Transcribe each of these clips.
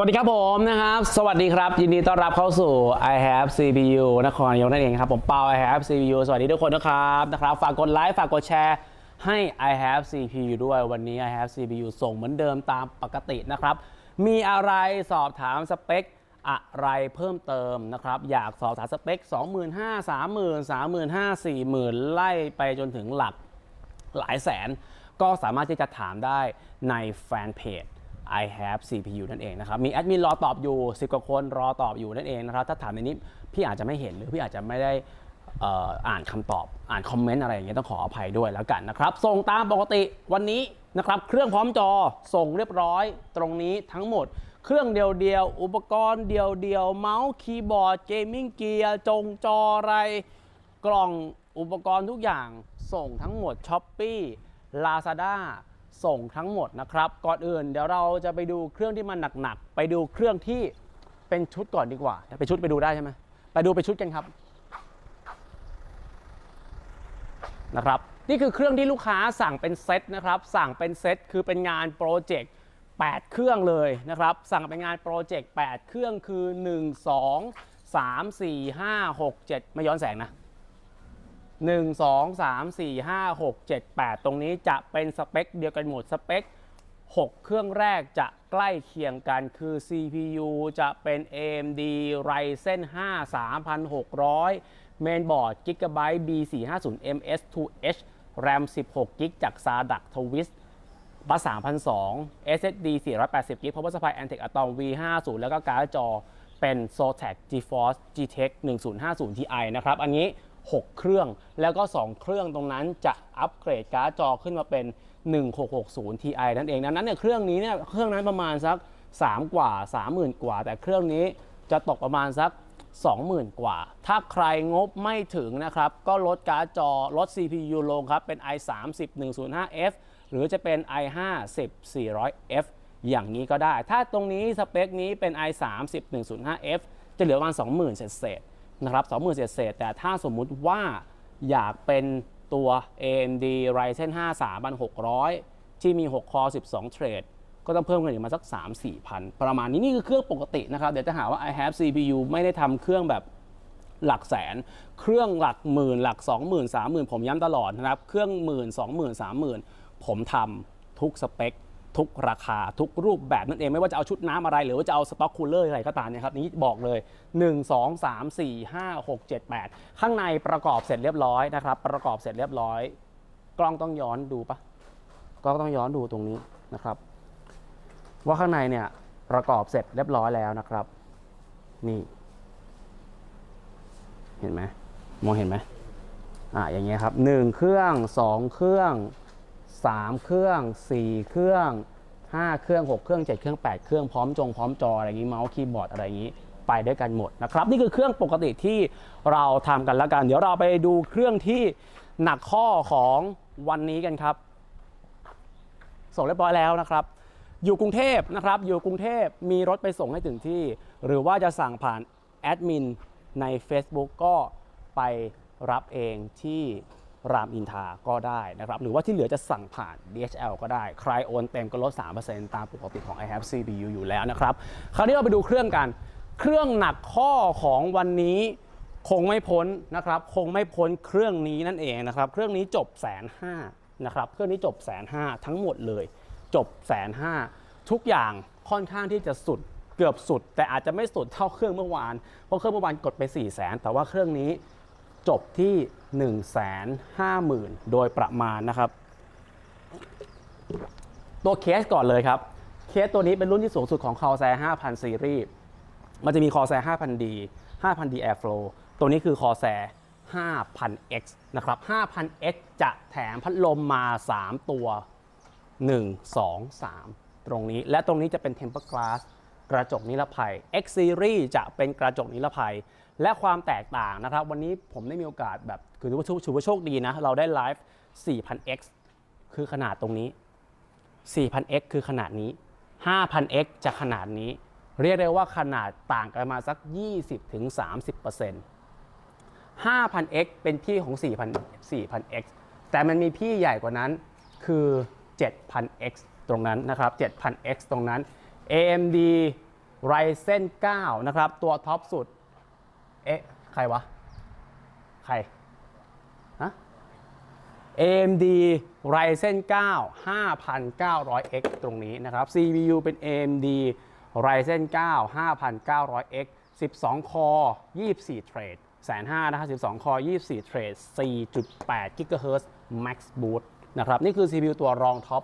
สวัสดีครับผมนะครับ สวัสดีครับ ยินดีต้อนรับเข้าสู่ I have CPU นครนายกนั่นเองครับ ผมเปา I have CPU สวัสดีทุกคนนะครับนะครับ ฝากกดไลค์ ฝากกดแชร์ ให้ I have CPU ด้วยวันนี้ I have CPU ส่งเหมือนเดิมตามปกตินะครับ มีอะไรสอบถามสเปคอะไรเพิ่มเติมนะครับ อยากสอบถามสเปค 25,000 30,000 35,000 40,000 ไล่ไปจนถึงหลักหลายแสน ก็สามารถที่จะถามได้ในแฟนเพจ I have CPU นั่นเองนะครับ มีแอดมินรอตอบอยู่ 10 กว่าคนรอตอบอยู่นั่นเองนะครับ ถ้าถามในนี้พี่อาจจะไม่เห็นหรือพี่อาจจะไม่ได้อ่ออ่านคำตอบอ่านคอมเมนต์อะไรอย่างเงี้ยต้องขออภัยด้วยแล้วกันนะครับ ส่งตามปกติวันนี้นะครับเครื่องพร้อมจอส่งเรียบร้อยตรงนี้ทั้งหมด เครื่องเดียวเดียวๆอุปกรณ์เดียวเดียวๆเมาส์คีย์บอร์ดเกมมิ่งเกียร์จงจออะไร กล่องอุปกรณ์ทุกอย่างส่งทั้งหมด s h อ p e e Lazada ส่งทั้งหมดนะครับ ก่อนอื่นเดี๋ยวเราจะไปดูเครื่องที่มันหนักๆไปดูเครื่องที่เป็นชุดก่อนดีกว่าไปชุดไปดูได้ใช่ไหมไปดูไปชุดกันครับนะครับนี่คือเครื่องที่ลูกค้าสั่งเป็นเซตนะครับสั่งเป็นเซตคือเป็นงานโปรเจกต์8เครื่องเลยนะครับสั่งเป็นงานโปรเจกต์8เครื่องคือ 1 2 3 4 5 6 7 ไม่ย้อนแสงนะ 1 2 3 4 5 6 7 8 ตรงนี้จะเป็นสเปคเดียวกันหมดสเปค 6 เครื่องแรกจะใกล้เคียงกันคือ CPU จะเป็น AMD Ryzen 5 3600 เมนบอร์ด Gigabyte B450 MS2H RAM 16 g b จาก SADAC Twist บัส3,002 SSD 480 g b Power Supply Antec Atom V50 แล้วก็การ์ดจอเป็น Zotac GeForce GTX 1050 Ti นะครับ อันนี้ 6 เครื่อง แล้วก็ 2 เครื่องตรงนั้นจะอัปเกรดการ์ดจอขึ้นมาเป็น 1660 Ti นั่นเองดังนั้นเนี่ยเครื่องนี้เนี่ยเครื่องนั้นประมาณสัก 3 กว่า 30,000 กว่า แต่เครื่องนี้จะตกประมาณสัก 20,000 กว่า ถ้าใครงบไม่ถึงนะครับ ก็ลดการ์ดจอลด CPU ลงครับ เป็น i30 105F หรือจะเป็น i50 400F อย่างนี้ก็ได้ ถ้าตรงนี้สเปคนี้เป็น i30 105F จะเหลือประมาณ20,000 เศษ นะครับ20,000เศษแต่ถ้าสมมุติว่าอยากเป็นตัว AMD Ryzen 5 3600 ที่มี 6 คอ 12 เทรดก็ต้องเพิ่มเงินอีกมาสัก 3 4พันประมาณนี้นี่คือเครื่องปกตินะครับ เดี๋ยวจะหาว่า I have CPU ไม่ได้ทำเครื่องแบบหลักแสน เครื่องหลักหมื่น หลัก 20,000 30,000 ผมย้ำตลอดนะครับ เครื่องหมื่น 20,000 30,000 ผมทำทุกสเปค ทุกราคาทุกรูปแบบนั่นเองไม่ว่าจะเอาชุดน้ำอะไร หรือว่าจะเอาสต็อกคูลเลอร์อะไรก็ตามเนะครับนี้บอกเลย 1 2 3 4 5 6 7 8 ข้างในประกอบเสร็จเรียบร้อยนะครับ ประกอบเสร็จเรียบร้อย กล้องต้องย้อนดูปะกล้องต้องย้อนดูตรงนี้นะครับ ว่าข้างในเนี่ยประกอบเสร็จเรียบร้อยแล้วนะครับ นี่ เห็นไหมมองเห็นไหมอ่าอย่างเงี้ยครับหนึ่งเครื่องสองเครื่อง สามเครื่องสี่เครื่องห้าเครื่องหกเครื่องเจ็ดเครื่องแปดเครื่องพร้อมจงพร้อมจออะไรอย่างงี้เมาส์คีย์บอร์ดอะไรอย่างงี้ไปด้วยกันหมดนะครับ นี่คือเครื่องปกติที่เราทำกันแล้วกัน เดี๋ยวเราไปดูเครื่องที่หนักข้อของวันนี้กันครับ ส่งเรียบร้อยแล้วนะครับ อยู่กรุงเทพนะครับ อยู่กรุงเทพมีรถไปส่งให้ถึงที่ หรือว่าจะสั่งผ่านแอดมินใน Facebook ก็ไปรับเองที่ รามอินทาก็ได้นะครับหรือว่าที่เหลือจะสั่งผ่าน DHL ก็ได้ ใครโอนเต็มก็ลด 3%ตามปกติของ i have CPU อยู่แล้วนะครับ คราวนี้เราไปดูเครื่องกัน เครื่องหนักข้อของวันนี้คงไม่พ้นนะครับ คงไม่พ้นเครื่องนี้นั่นเองนะครับ เครื่องนี้จบแสนห้านะครับ เครื่องนี้จบแสนห้าทั้งหมดเลย จบแสนห้าทุกอย่างค่อนข้างที่จะสุดเกือบสุด แต่อาจจะไม่สุดเท่าเครื่องเมื่อวานเพราะเครื่องเมื่อวานกดไป4 0 0แสนแต่ว่าเครื่องนี้ จบที่ 1 5 0 0 0 0 โดยประมาณนะครับ ตัวเคสก่อนเลยครับ เคสตัวนี้เป็นรุ่นที่สูงสุดของ c o r s a i r 5,000 ซีรีส์ มันจะมี Corsair 5,000D 5,000D Airflow ตัวนี้คือ Corsair 5,000X นะครับ 5,000X จะแถมพัดลมมา 3 ตัว 1 2 3 ตรงนี้ และตรงนี้จะเป็น Tempered Glass กระจกนิรภัย X Series จะเป็นกระจกนิรภัย และความแตกต่างนะครับ วันนี้ผมได้มีโอกาสแบบคือถือว่าถือว่าโชคดีนะ เราได้ไลฟ์ 4,000X คือขนาดตรงนี้ 4,000x คือขนาดนี้ 5,000x จะขนาดนี้ เรียกได้ว่าขนาดต่างกันมาสัก 20-30% 5,000x เป็นพี่ของ 4,000 4,000x แต่มันมีพี่ใหญ่กว่านั้นคือ 7,000x ตรงนั้นนะครับ 7,000x ตรงนั้น AMD Ryzen 9 นะครับ ตัวท็อปสุด เอ๊ะ ใครวะ ใครฮะ AMD Ryzen 9 5900X ตรงนี้นะครับ CPU เป็น AMD Ryzen 9 5900X 12 คอ24 เทรดแสนห้านะครับ12 คอ24 เทรด4.8 GHz Max Boost นะครับ นี่คือ CPU ตัวรองท็อป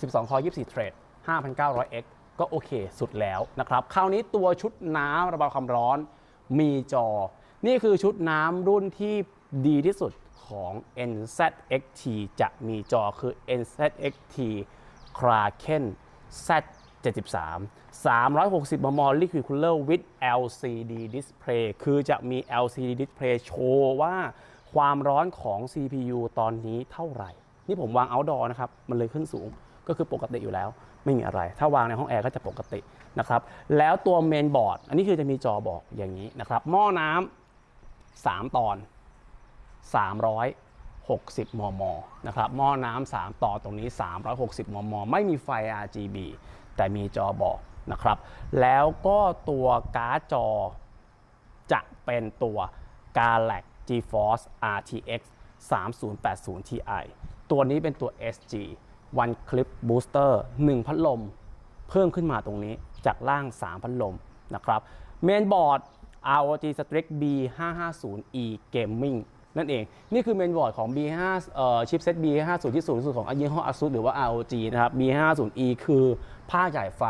12 คอ24 เทรด 5,900X ก็โอเคสุดแล้วนะครับคราวนี้ตัวชุดน้ำระบายความร้อนมีจอ นี่คือชุดน้ำรุ่นที่ดีที่สุดของ NZXT จะมีจอคือ NZXT Kraken Z73 360 มม Liquid Cooler with LCD Display คือจะมี LCD Display โชว์ว่าความร้อนของ CPU ตอนนี้เท่าไหร่ นี่ผมวาง outdoor นะครับ มันเลยขึ้นสูง ก็คือปกติอยู่แล้ว ไม่มีอะไร ถ้าวางในห้องแอร์ก็จะปกตินะครับแล้วตัวเมนบอร์ดอันนี้คือจะมีจอบอกอย่างนี้นะครับหม้อน้ำ3ตอน 360 มมนะครับหม้อน้ำ3ต่อตรงนี้ 360 มม ไม่มีไฟ RGB แต่มีจอบอกนะครับแล้วก็ตัวการ์ดจอจะเป็นตัว Galax GeForce RTX 3080 Ti ตัวนี้เป็นตัว SG วันคลิปบูสเตอร์1พัดลม เพิ่มขึ้นมาตรงนี้จากล่าง 3 พัดลมนะครับเมนบอร์ด ROG Strix B550E Gaming นั่นเอง นี่คือเมนบอร์ดของ B5 เอ่อชิปเซ็ต B550 ที่สูงสุดของยี่ห้อ ASUS หรือว่า ROG นะครับ B550E คือผ้าใหญ่ไฟ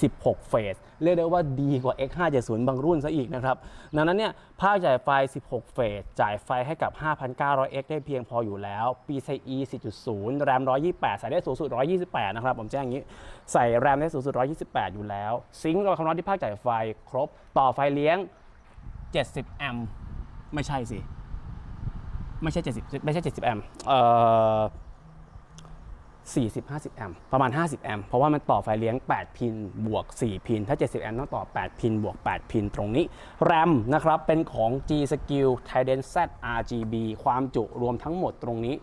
16 เฟส เรียกได้ว่าดีกว่า X570 บางรุ่นซะอีกนะครับ ดังนั้นเนี่ยภาคจ่ายไฟ 16 เฟส จ่ายไฟให้กับ 5,900X ได้เพียงพออยู่แล้ว PCIe 4.0แรม128 ใส่ได้สูงสุด 128 นะครับ ผมแจ้งอย่างนี้ ใส่แรมได้สูงสุด 128 อยู่แล้ว ซิงค์ระบายความร้อนที่ภาคจ่ายไฟครบ ต่อไฟเลี้ยง 70 แอมป์ ไม่ใช่สิ ไม่ใช่ 70 ไม่ใช่ 70 แอมป์ เอ่อ 40 50 แอมป์ประมาณ 50 แอมป์เพราะว่ามันต่อไฟเลี้ยง 8 พินบวก 4 พิน ถ้า 70 แอมป์ต้องต่อ 8 พินบวก 8 พินตรงนี้ แรมนะครับเป็นของ G Skill Trident Z RGB ความจุรวมทั้งหมดตรงนี้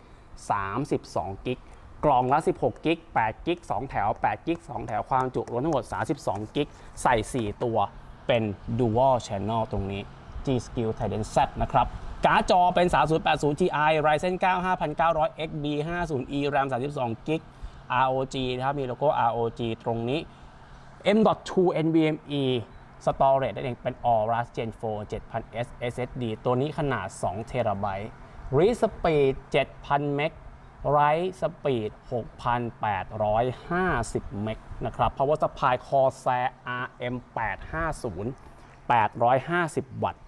32 กิกกล่องละ 16 กิก 8 กิก 2 แถว 8 กิก 2 แถว ความจุรวมทั้งหมด 32 กิก ใส่ 4 ตัว เป็น Dual Channel ตรงนี้ G Skill Trident Z นะครับ การ์ดจอเป็น 3080 Ti Ryzen 9 5900 XB 50E RAM 32 g b ROG นะครับ มีโลโก้ ROG ตรงนี้ M.2 NVMe Storage นั่นเองเป็น Aorus Gen 4 7000S SSD ตัวนี้ขนาด 2 TB Read Speed 7000 m b Write Speed 6,850 m b นะครับ Power Supply Corsair RM850 850 วัตต์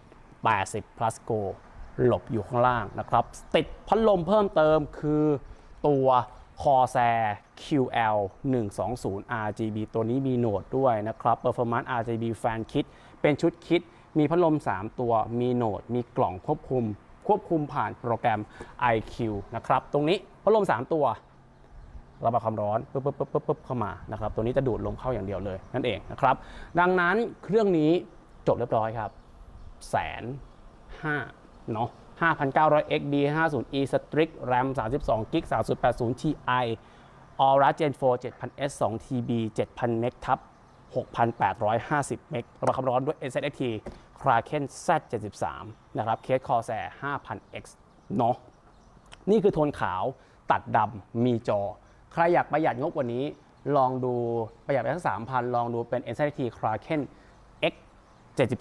80 plus go หลบอยู่ข้างล่างนะครับ ติดพัดลมเพิ่มเติมคือตัว Corsair QL 120 RGB ตัวนี้มีโหนดด้วยนะครับ Performance RGB Fan Kit เป็นชุดคิด มีพัดลม 3 ตัว มีโหนด มีกล่องควบคุม ควบคุมผ่านโปรแกรม IQ นะครับ ตรงนี้พัดลม 3 ตัวระบายความร้อนปุ๊บปุ๊บปุ๊บปุ๊บปุ๊บเข้ามานะครับ ตัวนี้จะดูดลมเข้าอย่างเดียวเลยนั่นเองนะครับ ดังนั้นเครื่องนี้จบเรียบร้อยครับแสนห้า เนาะ 5,900 XB 50 E Strix RAM 32 GB 3080 Ti Aura Gen 4 7000S 2 TB 7000 m ทับ6,850 เมกระบายความร้อนด้วย NZXT Kraken Z73 นะครับ เคส Corsair 5000X เนาะ นี่คือโทนขาวตัดดำมีจอ ใครอยากประหยัดงบกว่านี้ ลองดูประหยัดไปสักสามพันลองดูเป็น NZT Kraken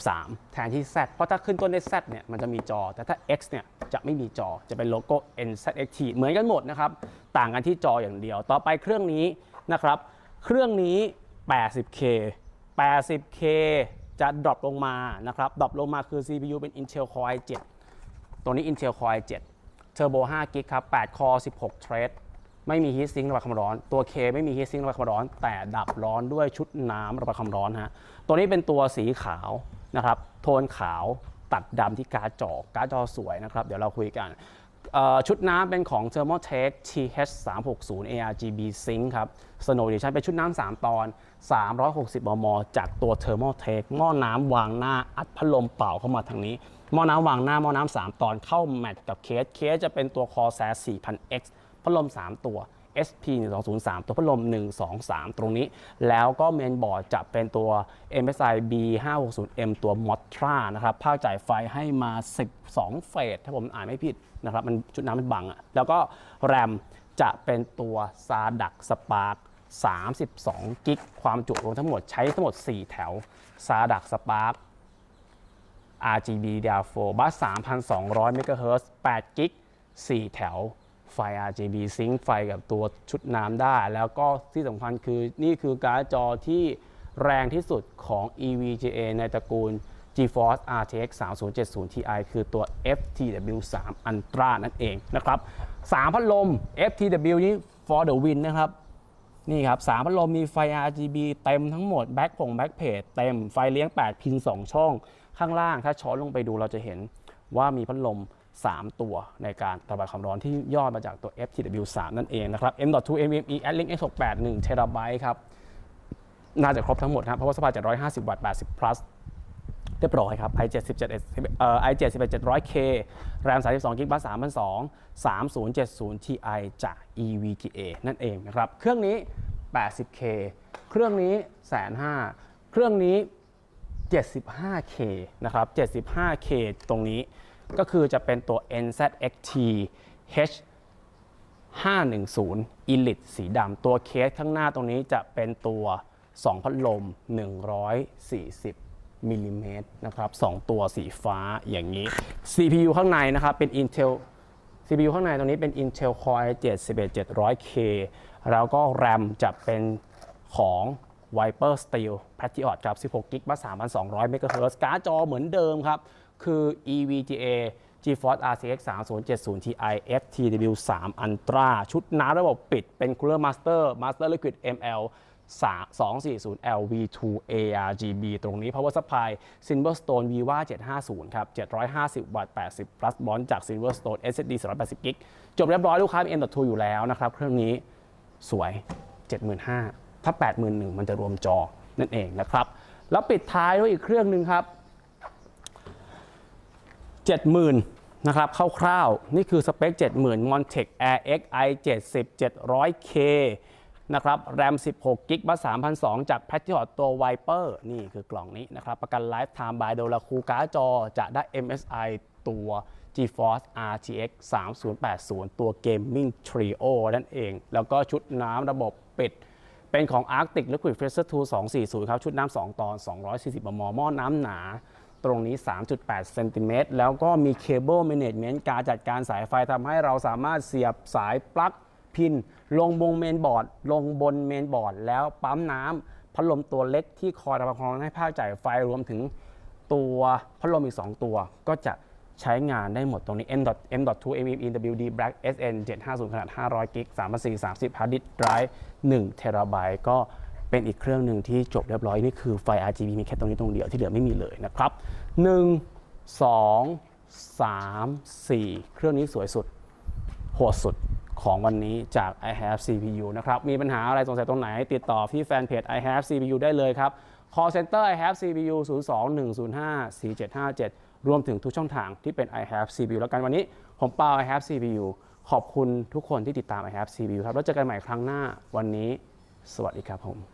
73 แทนที่ Z เพราะถ้าขึ้นต้นด้วย Z เนี่ยมันจะมีจอ แต่ถ้า X เนี่ยจะไม่มีจอจะเป็นโลโก้ NZXT เหมือนกันหมดนะครับ ต่างกันที่จออย่างเดียว ต่อไปเครื่องนี้นะครับ เครื่องนี้ 80K 80K จะดรอปลงมานะครับดรอปลงมาคือ CPU เป็น Intel Core i7 ตัวนี้ Intel Core i7 Turbo 5 g b ครับ8 Core 16 Thread ไม่มี Heat Sink ระบายความร้อน ตัว K ไม่มี Heat Sink ระบายความร้อน แต่ดับร้อนด้วยชุดน้ำระบายความร้อนฮะตัวนี้เป็นตัวสีขาวนะครับ โทนขาวตัดดำที่การ์ดจอการ์ดจอสวยนะครับ เดี๋ยวเราคุยกันชุดน้ำเป็นของ Thermaltake TH360 ARGB Sync ครับ Snow Edition เป็นชุดน้ำ3 ตอน 360 มม จากตัว Thermaltake หม้อน้ำวางหน้าอัดพัดลมเป่าเข้ามาทางนี้ หม้อน้ำวางหน้าหม้อน้ำ3 ตอนเข้าแมทกับเคส เคสจะเป็นตัว Corsair 4000X พัดลม 3 ตัว SP 1203 ตัวพัดลม 123 ตรงนี้ แล้วก็เมนบอร์ดจะเป็นตัว MSI B560M ตัว Motra นะครับภาคจ่ายไฟให้มา 12 เฟสถ้าผมอ่านไม่ผิดนะครับ มันชุดน้ำมันบังอะแล้วก็แรมจะเป็นตัว s a d a c Spark 32 กิก ความจุรวมทั้งหมดใช้ทั้งหมด 4 แถว s a d a c Spark RGB DDR4 บัส 3,200 MHz 8 กิก 4 แถว ไฟ RGB ซิงค์ไฟกับตัวชุดน้ำได้ แล้วก็ที่สำคัญคือนี่คือการ์ดจอที่แรงที่สุดของ EVGA ในตระกูล GeForce RTX 3070 Ti คือตัว FTW3 Ultra นั่นเองนะครับ3พัดลม FTW นี้ for the win นะครับ นี่ครับ3พัดลมมีไฟ RGB เต็มทั้งหมดแบ็คผงแบ็คเพจเต็มไฟเลี้ยง 8 พิน 2 ช่อง ข้างล่างถ้าช้อนลงไปดูเราจะเห็นว่ามีพัดลม 3 ตัวในการระบายความร้อนที่ย่อมาจากตัว FTW3 นั่นเองนะครับ M.2 NVMe Adlink X68 1 TB ครับน่าจะครบทั้งหมดครับ เพราะว่าสปาย750 วัตต์ 80 plus เรียบร้อยครับ i7 7เอ่อ i7 11 700K RAM 32 GB บัส3,200 3070 Ti จาก EVGA นั่นเองนะครับ เครื่องนี้ 80K เครื่องนี้1,500,000เครื่องนี้ 75K นะครับ 75K ตรงนี้ ก็คือจะเป็นตัว NZXT H 510 Elite สีดำตัวเคสข้างหน้าตรงนี้จะเป็นตัว 2 พัดลม 140มิลลิเมตรนะครับ 2 ตัวสีฟ้าอย่างนี้ CPU ข้างในนะครับเป็น Intel CPU ข้างในตรงนี้เป็น Intel Core i7 11700K แล้วก็ RAM จะเป็นของ Viper Steel Patriot ครับ16 GB บัส3,200 MHz การ์ดจอเหมือนเดิมครับ คือ EVGA GeForce RTX 3070 Ti FTW 3 Ultra ชุดน้ำระบบปิดเป็น Cooler Master Master Liquid ML 240 LV2 ARGB ตรงนี้ Power Supply Silverstone Viva 750 ครับ 750 วัตต์ 80 plus bond จาก Silverstone SSD 280 g จบเรียบร้อยลูกค้ามี M.2 อยู่แล้วนะครับ เครื่องนี้สวย 75,000 ถ้า 81,000 มันจะรวมจอนั่นเองนะครับ แล้วปิดท้ายด้วยอีกเครื่องหนึ่งครับ 70,000นะครับคร่าวๆ นี่คือสเปค 70,000 Montec Air X i70 700K นะครับ RAM 16 g b บัส3,200จาก Patriot ตัว Viper นี่คือกล่องนี้นะครับ ประกัน Lifetime by โดราคูการ์จอจะได้ MSI ตัว GeForce RTX 3080 ตัว Gaming Trio นั่นเอง แล้วก็ชุดน้ำระบบปิด เป็นของ Arctic Liquid Freezer 2 240 ครับ ชุดน้ำ2ตอน 240 มม หม้อน้ำหนา ตรงนี้ 3.8 เซนติเมตร แล้วก็มีเคเบิล a ม a g e เมนต์การจัดการสายไฟทำให้เราสามารถเสียบสายปลั๊กพิน ลงบนเมนบอร์ด ลงบนเมนบอร์ด แล้วปั๊มน้ำพัดลมตัวเล็กที่คอยระบายความร้อนให้ภาคจ่ายไฟรวมถึงตัวพัดลมอีก 2 ตัว ก็จะใช้งานได้หมดตรงนี้ M. M.2 MWD Black SN 750 ขนาด 500 กิก 3,430 hard disk drive 1เทราไบต์ก็ เป็นอีกเครื่องหนึ่งที่จบเรียบร้อยนี่คือไฟ RGB มีแค่ตรงนี้ตรงเดียวที่เหลือไม่มีเลยนะครับ 1 2 3 4 เครื่องนี้สวยสุด โหดสุดของวันนี้จาก i have CPU นะครับ มีปัญหาอะไรสงสัยตรงไหน ติดต่อที่แฟนเพจ i have CPU ได้เลยครับ call center i have CPU 02 105 4757 รวมถึงทุกช่องทางที่เป็น i have CPU แล้วกันวันนี้ผมเปา i have CPU ขอบคุณทุกคนที่ติดตาม i have CPU ครับ แล้วเจอกันใหม่ครั้งหน้าวันนี้ สวัสดีครับผม